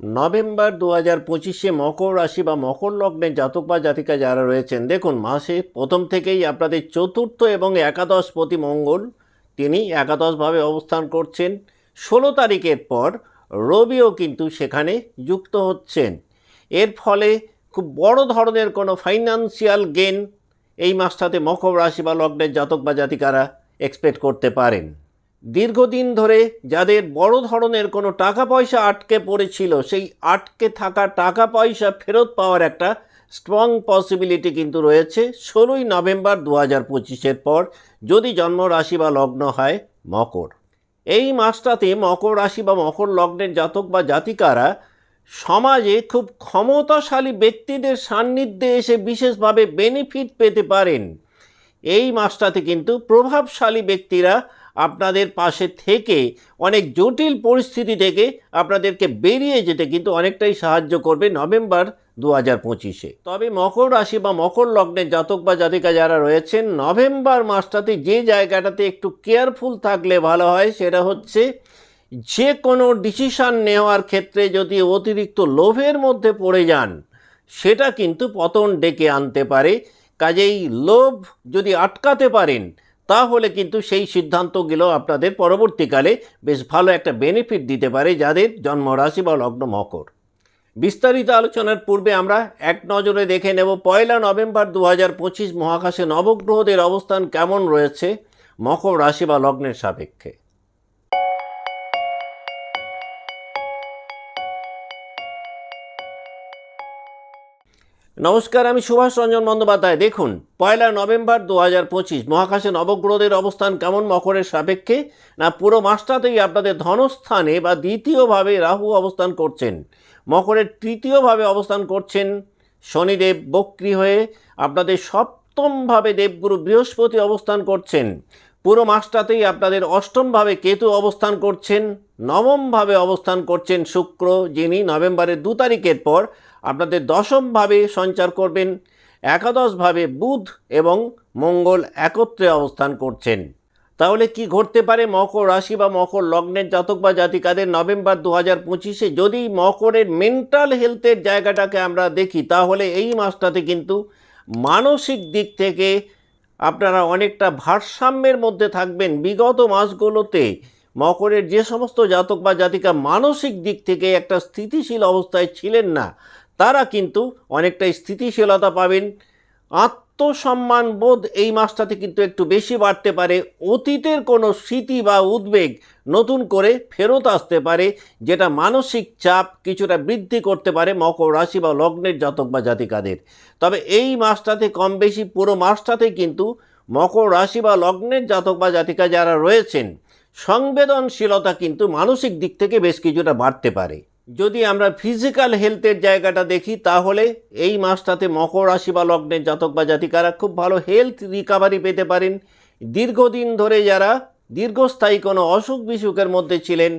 November দু হাজার পঁচিশে মকর রাশি বা মকর লগ্নের জাতক বা জাতিকা যারা রয়েছেন, দেখুন মাসে প্রথম থেকেই আপনাদের চতুর্থ এবং একাদশ প্রতি মঙ্গল তিনি একাদশভাবে অবস্থান করছেন। ষোলো তারিখের পর রবিও কিন্তু সেখানে যুক্ত হচ্ছেন। এর ফলে খুব বড় ধরনের কোনো ফাইন্যান্সিয়াল গেন এই মাসটাতে মকর রাশি বা লগ্নের জাতক বা জাতিকারা এক্সপেক্ট করতে পারেন। দীর্ঘদিন ধরে যাদের বড় ধরনের কোনো টাকা পয়সা আটকে পড়েছিল, সেই আটকে থাকা টাকা পয়সা ফেরত পাওয়ার একটা স্ট্রং পসিবিলিটি কিন্তু রয়েছে। ষোলোই নভেম্বর দু হাজার পঁচিশের পর যদি জন্ম রাশি বা লগ্ন হয়, মকর। এই মাসটাতে মকর রাশি বা মকর লগ্নের জাতক বা জাতিকারা সমাজে খুব ক্ষমতাশালী ব্যক্তিদের সান্নিধ্যে এসে বিশেষভাবে বেনিফিট পেতে পারেন। এই মাসটাতে কিন্তু প্রভাবশালী ব্যক্তিরা আপনাদের পাশে থেকে, অনেক জটিল পরিস্থিতি থেকে আপনাদেরকে বেরিয়ে যেতে কিন্তু অনেকটাই সাহায্য করবে নভেম্বর দু হাজার পঁচিশে। তবে মকর রাশি বা মকর লগ্নের জাতক বা জাতিকা যারা রয়েছেন, নভেম্বর মাসটাতে যে জায়গাটাতে একটু কেয়ারফুল থাকলে ভালো হয় সেটা হচ্ছে যে কোনো ডিসিশান নেওয়ার ক্ষেত্রে যদি অতিরিক্ত লোভের মধ্যে পড়ে যান, সেটা কিন্তু পতন ডেকে আনতে পারে। কাজেই লোভ যদি আটকাতে পারেন তাহলে কিন্তু সেই সিদ্ধান্তগুলো আপনাদের পরবর্তীকালে বেশ ভালো একটা বেনিফিট দিতে পারে যাদের জন্মরাশি বা লগ্ন মকর। বিস্তারিত আলোচনার পূর্বে আমরা এক নজরে দেখে নেব পয়লা নভেম্বর দু হাজার পঁচিশ মহাকাশে নবগ্রহদের অবস্থান কেমন রয়েছে, মকর রাশি বা লগ্নের সাপেক্ষে। নমস্কার, আমি সুভাষ রঞ্জন বন্দ্যোপাধ্যায়। দেখুন, পয়লা নভেম্বর দু হাজার পঁচিশ, মহাকাশে নবগ্রহদের অবস্থান কেমন মকরের সাপেক্ষে? না, পুরো মাসটাতেই আপনাদের ধনস্থানে বা দ্বিতীয়ভাবে রাহু অবস্থান করছেন? মকরের তৃতীয়ভাবে অবস্থান করছেন শনিদেব বক্রি হয়ে। আপনাদের সপ্তমভাবে দেবগুরু বৃহস্পতি অবস্থান করছেন। পুরো মাসটাতেই আপনাদের অষ্টমভাবে কেতু অবস্থান করছেন, নবমভাবে অবস্থান করছেন শুক্র, যিনি নভেম্বরের দু তারিখের পর আপনাদের দশমভাবে সঞ্চার করবেন, একাদশভাবে বুধ এবং মঙ্গল একত্রে অবস্থান করছেন। তাহলে কি ঘটতে পারে? মকর রাশি বা মকর লগ্নের জাতক বা জাতিকাদের নভেম্বর দু হাজার পঁচিশে যদি মকরের মেন্টাল হেলথের জায়গাটাকে আমরা দেখি, তাহলে এই মাসটাতে কিন্তু মানসিক দিক থেকে আপনারা অনেকটা ভারসাম্যের মধ্যে থাকবেন বিগত মাসগুলোতে। মকরের যে সমস্ত জাতক বা জাতিকা মানসিক দিক থেকে একটা স্থিতিশীল অবস্থায় ছিলেন না, তারা কিন্তু অনেকটা স্থিতিশীলতা পাবেন। আত্মসম্মান বোধ এই মাসটাতে কিন্তু একটু বেশি বাড়তে পারে। অতীতের কোনো স্মৃতি বা উদ্বেগ নতুন করে ফেরত আসতে পারে, যেটা মানসিক চাপ কিছুটা বৃদ্ধি করতে পারে মকর রাশি বা লগ্নের জাতক বা জাতিকাদের। তবে এই মাসটাতে, কম বেশি পুরো মাসটাতে কিন্তু মকর রাশি বা লগ্নের জাতক বা জাতিকা যারা রয়েছেন, সংবেদনশীলতা কিন্তু মানসিক দিক থেকে বেশ কিছুটা বাড়তে পারে। যদি আমরা ফিজিক্যাল হেলথের জায়গাটা দেখি, তাহলে এই মাসটাতে মকর রাশি বা লগ্নের জাতক বা জাতিকারা খুব ভালো হেলথ রিকাভারি পেতে পারেন। দীর্ঘদিন ধরে যারা দীর্ঘস্থায়ী কোনো অসুখ বিসুখের মধ্যে ছিলেন,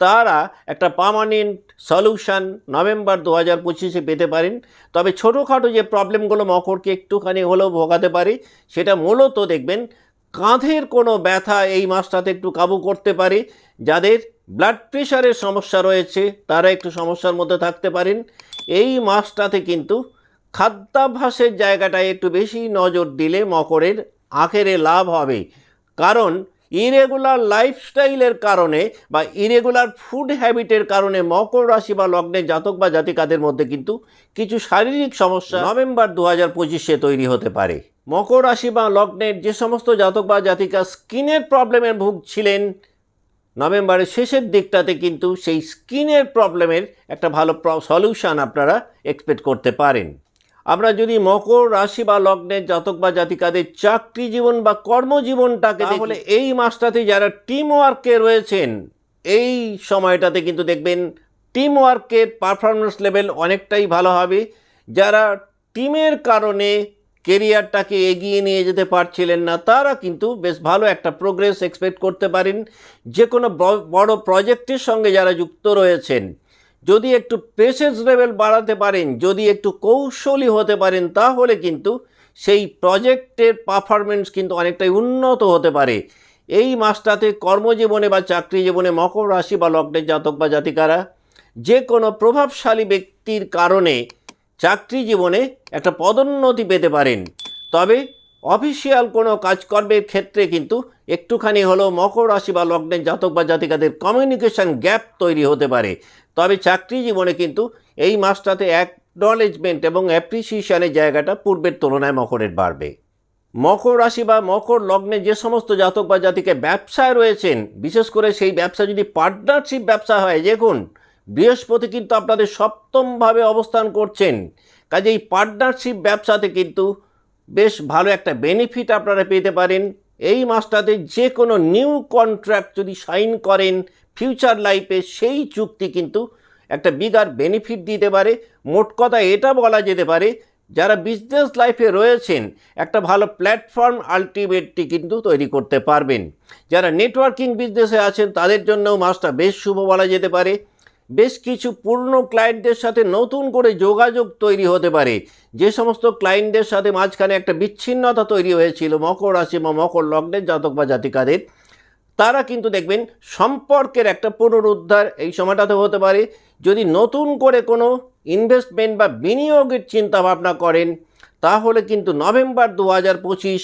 তারা একটা পার্মানেন্ট সলিউশন নভেম্বর দু হাজার পঁচিশে পেতে পারেন। তবে ছোটোখাটো যে প্রবলেমগুলো মকরকে একটুখানি হলেও ভোগাতে পারে, সেটা মূলত দেখবেন কাঁধের কোনো ব্যথা এই মাসটাতে একটু কাবু করতে পারে, যাদের ব্লাড প্রেশারের সমস্যা রয়েছে, তারা একটু সমস্যার মধ্যে থাকতে পারেন। এই মাসটাতে কিন্তু খাদ্যাভ্যাসের জায়গাটায় একটু বেশি নজর দিলে মকরের আখেরে লাভ হবে। কারণ ইরেগুলার লাইফস্টাইলের কারণে বা ইরেগুলার ফুড হ্যাবিটের কারণে মকর রাশি বা লগ্নের জাতক বা জাতিকাদের মধ্যে কিন্তু কিছু শারীরিক সমস্যা নভেম্বর দু হাজার পঁচিশে তৈরি হতে পারে। মকর রাশি বা লগ্নের যে সমস্ত জাতক বা জাতিকা স্কিনের প্রবলেমের ভুগছিলেন নভেম্বরের শেষের দিকটাতে কিন্তু সেই স্কিনের প্রবলেমের একটা ভালো সলিউশন আপনারা এক্সপেক্ট করতে পারেন। আমরা যদি মকর রাশি বা লগ্নের জাতক বা জাতিকাদের চাকরি জীবন বা কর্মজীবনটাকে তাহলে এই মাসটাতে যারা টিম ওয়ার্কে রয়েছেন এই সময়টাতে কিন্তু দেখবেন টিম ওয়ার্কের পারফরমেন্স লেভেল অনেকটাই ভালো হবে। যারা টিমের কারণে কেরিয়ারটাকে এগিয়ে নিয়ে যেতে পারছিলেন না, তারা কিন্তু বেশ ভালো একটা প্রোগ্রেস এক্সপেক্ট করতে পারেন। যে কোনো বড় প্রজেক্টের সঙ্গে যারা যুক্ত রয়েছেন, যদি একটু পেশেন্স লেভেল বাড়াতে পারেন, যদি একটু কৌশলী হতে পারেন, তাহলে কিন্তু সেই প্রজেক্টের পারফরমেন্স কিন্তু অনেকটাই উন্নত হতে পারে। এই মাসটাতে কর্মজীবনে বা চাকরি জীবনে মকর রাশি বা লগ্নের জাতক বা জাতিকারা যে কোনো প্রভাবশালী ব্যক্তির কারণে চাকরি জীবনে একটা পদোন্নতি পেতে পারেন। তবে অফিসিয়াল কোনো কাজকর্মের ক্ষেত্রে কিন্তু একটুখানি হলেও মকর রাশি বা লগ্নের জাতক বা জাতিকাদের কমিউনিকেশন গ্যাপ তৈরি হতে পারে। তবে চাকরি জীবনে কিন্তু এই মাসটাতে অ্যাকনলেজমেন্ট এবং অ্যাপ্রিসিয়েশনের জায়গাটা পূর্বের তুলনায় মকরের বাড়বে। মকর রাশি বা মকর লগ্নে যে সমস্ত জাতক বা জাতিকে ব্যবসায় রয়েছেন, বিশেষ করে সেই ব্যবসা যদি পার্টনারশিপ ব্যবসা হয়, দেখুন বৃহস্পতি কিন্তু আপনাদের সপ্তমভাবে অবস্থান করছেন। কাজে এই পার্টনারশিপ ব্যবসাতে কিন্তু বেশ ভালো একটা বেনিফিট আপনারা পেতে পারেন। এই মাসটাতে যে কোনো নিউ কন্ট্রাক্ট যদি সাইন করেন ফিউচার লাইফে সেই চুক্তি কিন্তু একটা বিগার বেনিফিট দিতে পারে। মোট কথা এটা বলা যেতে পারে, যারা বিজনেস লাইফে রয়েছেন, একটা ভালো প্ল্যাটফর্ম আলটিমেটলি কিন্তু তৈরি করতে পারবেন। যারা নেটওয়ার্কিং বিজনেসে আছেন, তাদের জন্যও মাসটা বেশ শুভ বলা যেতে পারে। বেশ কিছু পুরনো ক্লায়েন্টদের সাথে নতুন করে যোগাযোগ তৈরি হতে পারে। যে সমস্ত ক্লায়েন্টদের সাথে মাঝখানে একটা বিচ্ছিন্নতা তৈরি হয়েছিল, মকর রাশি বা মকর লগ্নের জাতক বা জাতিকাদের, তারা কিন্তু দেখবেন সম্পর্কের একটা পুনরুদ্ধার এই সময়টাতে হতে পারে। যদি নতুন করে কোনো ইনভেস্টমেন্ট বা বিনিয়োগের চিন্তা ভাবনা করেন, তাহলে কিন্তু নভেম্বর দু হাজার পঁচিশ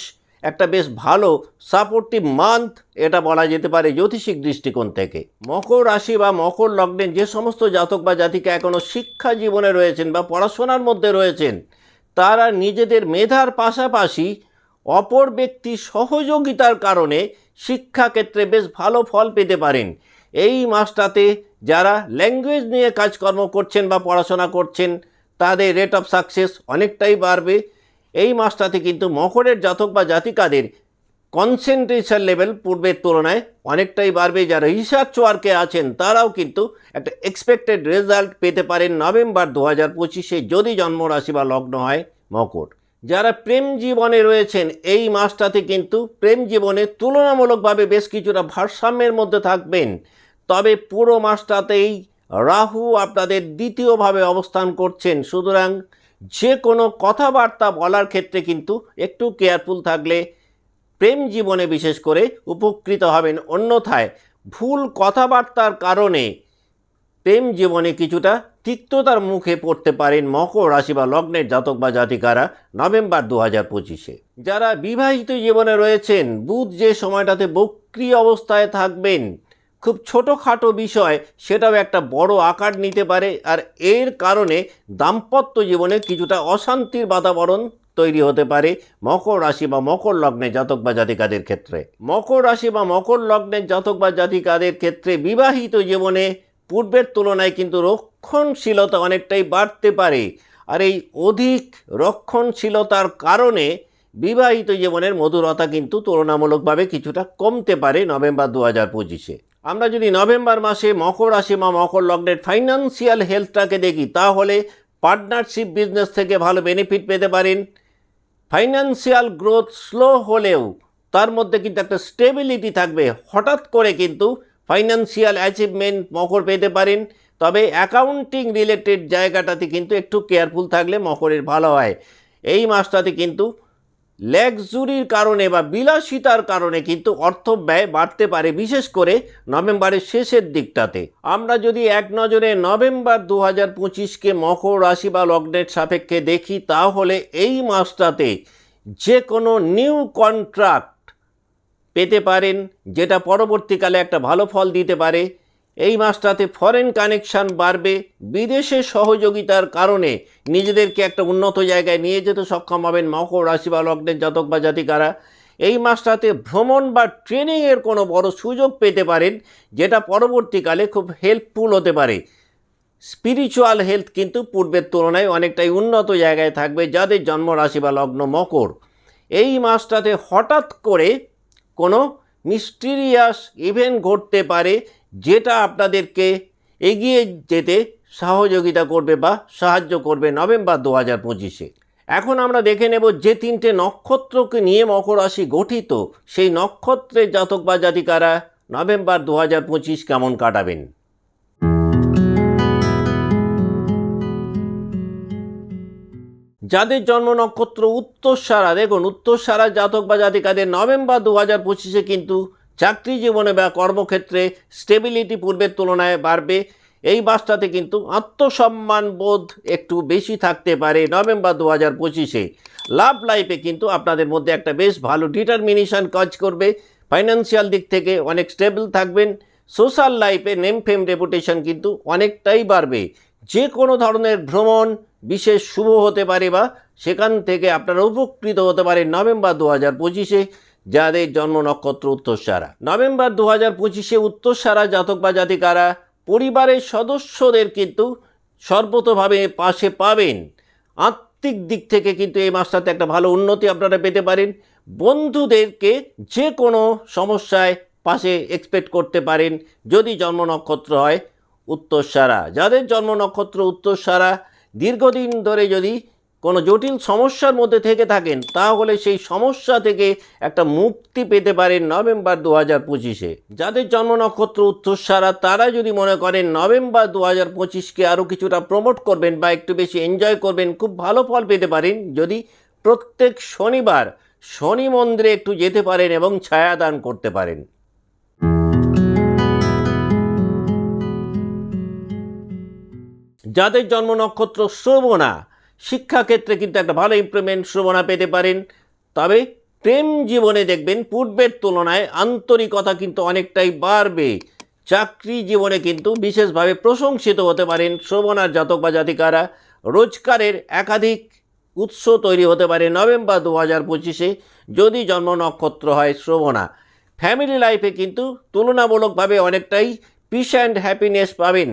একটা বেশ ভালো সাপোর্টিভ মান্থ এটা বলা যেতে পারে জ্যোতিষিক দৃষ্টিকোণ থেকে। মকর রাশি বা মকর লগ্নে যে সমস্ত জাতক বা জাতিকা এখনও শিক্ষা জীবনে রয়েছেন বা পড়াশোনার মধ্যে রয়েছেন, তারা নিজেদের মেধার পাশাপাশি অপর ব্যক্তি সহযোগিতার কারণে শিক্ষাক্ষেত্রে বেশ ভালো ফল পেতে পারেন। এই মাসটাতে যারা ল্যাঙ্গুয়েজ নিয়ে কাজকর্ম করছেন বা পড়াশোনা করছেন, তাদের রেট অফ সাকসেস অনেকটাই বাড়বে। এই মাসটাতে কিন্তু মকরের জাতক বা জাতিকাদের কনসেন্ট্রেশন লেভেল পূর্বের তুলনায় অনেকটাই বাড়বে। যারা রিসার্চ ওয়ার্কে আছেন, তারাও কিন্তু একটা এক্সপেক্টেড রেজাল্ট পেতে পারেন নভেম্বর দু হাজার পঁচিশে, যদি জন্মরাশি বা লগ্ন হয় মকর। যারা প্রেম জীবনে রয়েছেন, এই মাসটাতে কিন্তু প্রেম জীবনে তুলনামূলকভাবে বেশ কিছুটা ভারসাম্যের মধ্যে থাকবেন। তবে পুরো মাসটাতেই রাহু আপনাদের দ্বিতীয়ভাবে অবস্থান করছেন। সুতরাং যে কোনো কথাবার্তা বলার ক্ষেত্রে কিন্তু একটু কেয়ারফুল থাকলে প্রেম জীবনে বিশেষ করে উপকৃত হবেন। অন্যথায় ভুল কথাবার্তার কারণে প্রেম জীবনে কিছুটা তিক্ততার মুখে পড়তে পারেন মকর রাশি বা লগ্নের জাতক বা জাতিকারা নভেম্বর দু হাজার পঁচিশে। যারা বিবাহিত জীবনে রয়েছেন, বুধ যে সময়টাতে বক্রি অবস্থায় থাকবেন খুব ছোটোখাটো বিষয়, সেটাও একটা বড় আকার নিতে পারে আর এর কারণে দাম্পত্য জীবনে কিছুটা অশান্তির বাতাবরণ তৈরি হতে পারে মকর রাশি বা মকর লগ্নের জাতক বা জাতিকাদের ক্ষেত্রে। মকর রাশি বা মকর লগ্নের জাতক বা জাতিকাদের ক্ষেত্রে বিবাহিত জীবনে পূর্বের তুলনায় কিন্তু রক্ষণশীলতা অনেকটাই বাড়তে পারে আর এই অধিক রক্ষণশীলতার কারণে বিবাহিত জীবনের মধুরতা কিন্তু তুলনামূলকভাবে কিছুটা কমতে পারে নভেম্বর দু হাজার পঁচিশে। আমরা যদি নভেম্বর মাসে মকর রাশি বা মকর লগ্নের ফাইন্যান্সিয়াল হেলথটাকে দেখি, তাহলে পার্টনারশিপ বিজনেস থেকে ভালো বেনিফিট পেতে পারেন। ফাইন্যান্সিয়াল গ্রোথ স্লো হলেও তার মধ্যে কিন্তু একটা স্টেবিলিটি থাকবে। হঠাৎ করে কিন্তু ফাইন্যান্সিয়াল অ্যাচিভমেন্ট মকর পেতে পারেন। তবে অ্যাকাউন্টিং রিলেটেড জায়গাটাতে কিন্তু একটু কেয়ারফুল থাকলে মকরের ভালো হয়। এই মাসটাতে কিন্তু ল্যাক্সুরির কারণে বা বিলাসিতার কারণে কিন্তু অর্থ ব্যয় বাড়তে পারে, বিশেষ করে নভেম্বরের শেষের দিকটাতে। আমরা যদি এক নজরে নভেম্বর দু হাজার পঁচিশকে মকর রাশি বা লগ্নের সাপেক্ষে দেখি, তাহলে এই মাসটাতে যে কোনো নিউ কন্ট্রাক্ট পেতে পারেন, যেটা পরবর্তীকালে একটা ভালো ফল দিতে পারে। এই মাসটাতে ফরেন কানেকশন বাড়বে, বিদেশে সহযোগিতার কারণে নিজেদেরকে একটা উন্নত জায়গায় নিয়ে যেতে সক্ষম হবেন মকর রাশি বা লগ্নের জাতক বা জাতিকারা। এই মাসটাতে ভ্রমণ বা ট্রেনিংয়ের কোনো বড় সুযোগ পেতে পারেন, যেটা পরবর্তীকালে খুব হেল্পফুল হতে পারে। স্পিরিচুয়াল হেলথ কিন্তু পূর্বের তুলনায় অনেকটাই উন্নত জায়গায় থাকবে, যাদের জন্ম রাশি বা লগ্ন মকর। এই মাসটাতে হঠাৎ করে কোনো মিস্টিরিয়াস ইভেন্ট ঘটতে পারে যেটা আপনাদেরকে এগিয়ে যেতে সহযোগিতা করবে বা সাহায্য করবে নভেম্বর দু হাজার পঁচিশে। এখন আমরা দেখে নেব যে তিনটে নক্ষত্রকে নিয়ে মকর রাশি গঠিত। সেই নক্ষত্রের জাতক বা জাতিকারা নভেম্বর দু হাজার পঁচিশ কেমন কাটাবেন? যাদের জন্ম নক্ষত্র উত্তরসারা, দেখুন উত্তর উত্তরসারা জাতক বা জাতিকাদের নভেম্বর দু হাজার পঁচিশে কিন্তু চাকরি জীবনে বা কর্মক্ষেত্রে স্টেবিলিটি পূর্বের তুলনায় বাড়বে। এই মাসটাতে কিন্তু আত্মসম্মান বোধ একটু বেশি থাকতে পারে নভেম্বর দু হাজার পঁচিশে। লাভ লাইফে কিন্তু আপনাদের মধ্যে একটা বেশ ভালো ডিটারমিনেশন কাজ করবে। ফাইন্যান্সিয়াল দিক থেকে অনেক স্টেবল থাকবেন। সোশ্যাল লাইফে নেম ফেম রেপুটেশন কিন্তু অনেকটাই বাড়বে। যে কোনো ধরনের ভ্রমণ বিশেষ শুভ হতে পারে বা সেখান থেকে আপনারা উপকৃত হতে পারে নভেম্বর দু হাজার পঁচিশে। যাদের জন্ম নক্ষত্র উত্তরসারা। নভেম্বর দু হাজার পঁচিশে উত্তরসারা জাতক বা জাতিকারা পরিবারের সদস্যদের কিন্তু সর্বতভাবে পাশে পাবেন। আত্মিক দিক থেকে কিন্তু এই মাসটাতে একটা ভালো উন্নতি আপনারা পেতে পারেন। বন্ধুদেরকে যে কোনো সমস্যায় পাশে এক্সপেক্ট করতে পারেন। যদি জন্ম নক্ষত্র হয় উত্তরসারা। যাদের জন্ম নক্ষত্র উত্তরসারা, দীর্ঘদিন ধরে যদি কোনো জটিল সমস্যার মধ্যে থেকে থাকেন, তাহলে সেই সমস্যা থেকে একটা মুক্তি পেতে পারেন নভেম্বর দু হাজার পঁচিশে। যাদের জন্ম নক্ষত্র উত্তরসারা তারা যদি মনে করেন নভেম্বর দু হাজার পঁচিশকে আরও কিছুটা প্রমোট করবেন বা একটু বেশি এনজয় করবেন, খুব ভালো ফল পেতে পারেন। যদি প্রত্যেক শনিবার শনি মন্দিরে একটু যেতে পারেন এবং ছায়াদান করতে পারেন। যাদের জন্ম নক্ষত্র শ্রবণা শিক্ষাক্ষেত্রে কিন্তু একটা ভালো ইমপ্রুভমেন্ট শ্রবণা পেতে পারেন। তবে প্রেম জীবনে দেখবেন পূর্বের তুলনায় আন্তরিকতা কিন্তু অনেকটাই বাড়বে। চাকরি জীবনে কিন্তু বিশেষভাবে প্রশংসিত হতে পারেন শ্রবণার জাতক বা জাতিকারা। রোজগারের একাধিক উৎস তৈরি হতে পারে নভেম্বর দু হাজার পঁচিশে যদি জন্ম নক্ষত্র হয় শ্রবণা ফ্যামিলি লাইফে কিন্তু তুলনামূলকভাবে অনেকটাই পিস অ্যান্ড হ্যাপিনেস পাবেন।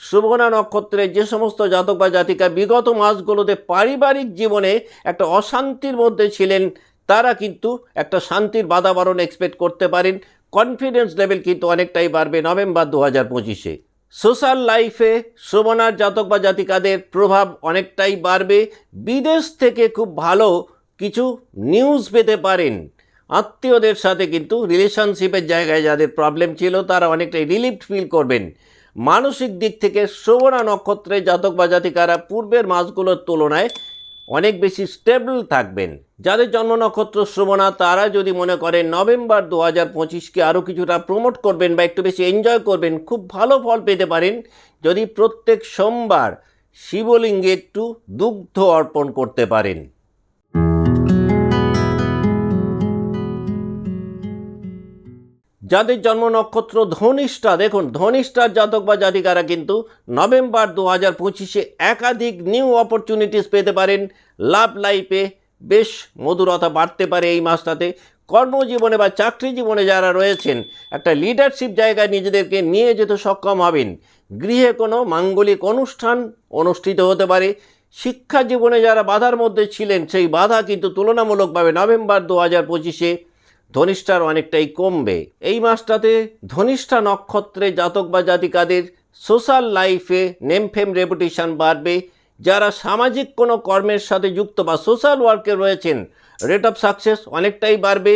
শুভনা নক্ষত্রের যে সমস্ত জাতক বা জাতিকা বিগত মাসগুলোতে পারিবারিক জীবনে একটা অশান্তির মধ্যে ছিলেন, তারা কিন্তু একটা শান্তির বাতাবরণ এক্সপেক্ট করতে পারেন। কনফিডেন্স লেভেল কিন্তু অনেকটাই বাড়বে নভেম্বর দু হাজার পঁচিশে সোশ্যাল লাইফে শ্রবণার জাতক বা জাতিকাদের প্রভাব অনেকটাই বাড়বে। বিদেশ থেকে খুব ভালো কিছু নিউজ পেতে পারেন। আত্মীয়দের সাথে কিন্তু রিলেশনশিপের জায়গায় যাদের প্রবলেম ছিল, তারা অনেকটাই রিলিফ ফিল করবেন। মানসিক দিক থেকে শ্রবণা নক্ষত্রে জাতক বা জাতিকারা পূর্বের মাসগুলোর তুলনায় অনেক বেশি স্টেবল থাকবেন। যাদের জন্ম নক্ষত্র শ্রবণা তারা যদি মনে করেন নভেম্বর দু হাজার পঁচিশকে আরও কিছুটা প্রমোট করবেন বা একটু বেশি এনজয় করবেন, খুব ভালো ফল পেতে পারেন। যদি প্রত্যেক সোমবার শিবলিঙ্গে একটু দুগ্ধ অর্পণ করতে পারেন। যাদের জন্ম নক্ষত্র ধনিষ্ঠা। দেখুন, ধনিষ্ঠার জাতক বা জাতিকারা কিন্তু নভেম্বর দু হাজার পঁচিশে একাধিক নিউ অপরচুনিটিস পেতে পারেন। লাভ লাইফে বেশ মধুরতা বাড়তে পারে এই মাসটাতে। কর্মজীবনে বা চাকরি জীবনে যারা রয়েছেন, একটা লিডারশিপ জায়গায় নিজেদেরকে নিয়ে যেতে সক্ষম হবেন। গৃহে কোনো মাঙ্গলিক অনুষ্ঠান অনুষ্ঠিত হতে পারে। শিক্ষা জীবনে যারা বাধার মধ্যে ছিলেন, সেই বাধা কিন্তু তুলনামূলকভাবে নভেম্বর দু হাজার পঁচিশে ধনিষ্ঠার অনেকটাই কমবে। এই মাসটাতে ধনিষ্ঠা নক্ষত্রে জাতক বা জাতিকাদের সোশ্যাল লাইফে নেম ফেম রেপুটেশন বাড়বে। যারা সামাজিক কোনো কর্মের সাথে যুক্ত বা সোশ্যাল ওয়ার্কে রয়েছেন রেট অফ সাকসেস অনেকটাই বাড়বে।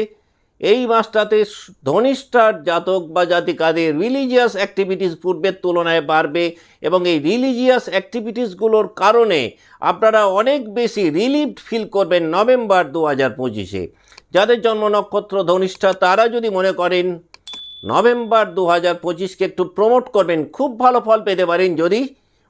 এই মাসটাতে ধনিষ্ঠার জাতক বা জাতিকাদের রিলিজিয়াস অ্যাক্টিভিটিস পূর্বের তুলনায় বাড়বে এবং এই রিলিজিয়াস অ্যাক্টিভিটিসগুলোর কারণে আপনারা অনেক বেশি রিলিফ ফিল করবেন নভেম্বর দু হাজার পঁচিশে। যাদের জন্ম নক্ষত্র ধনিষ্ঠা, তারা যদি মনে করেন নভেম্বর দু হাজার পঁচিশকে একটু প্রমোট করবেন, খুব ভালো ফল পেতে পারেন। যদি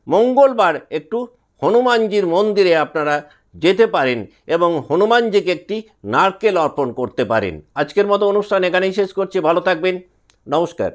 মঙ্গলবার একটু হনুমানজির মন্দিরে আপনারা যেতে পারেন এবং হনুমানজিকে একটি নারকেল অর্পণ করতে পারেন। আজকের মতো অনুষ্ঠান এখানেই শেষ করছি। ভালো থাকবেন। নমস্কার।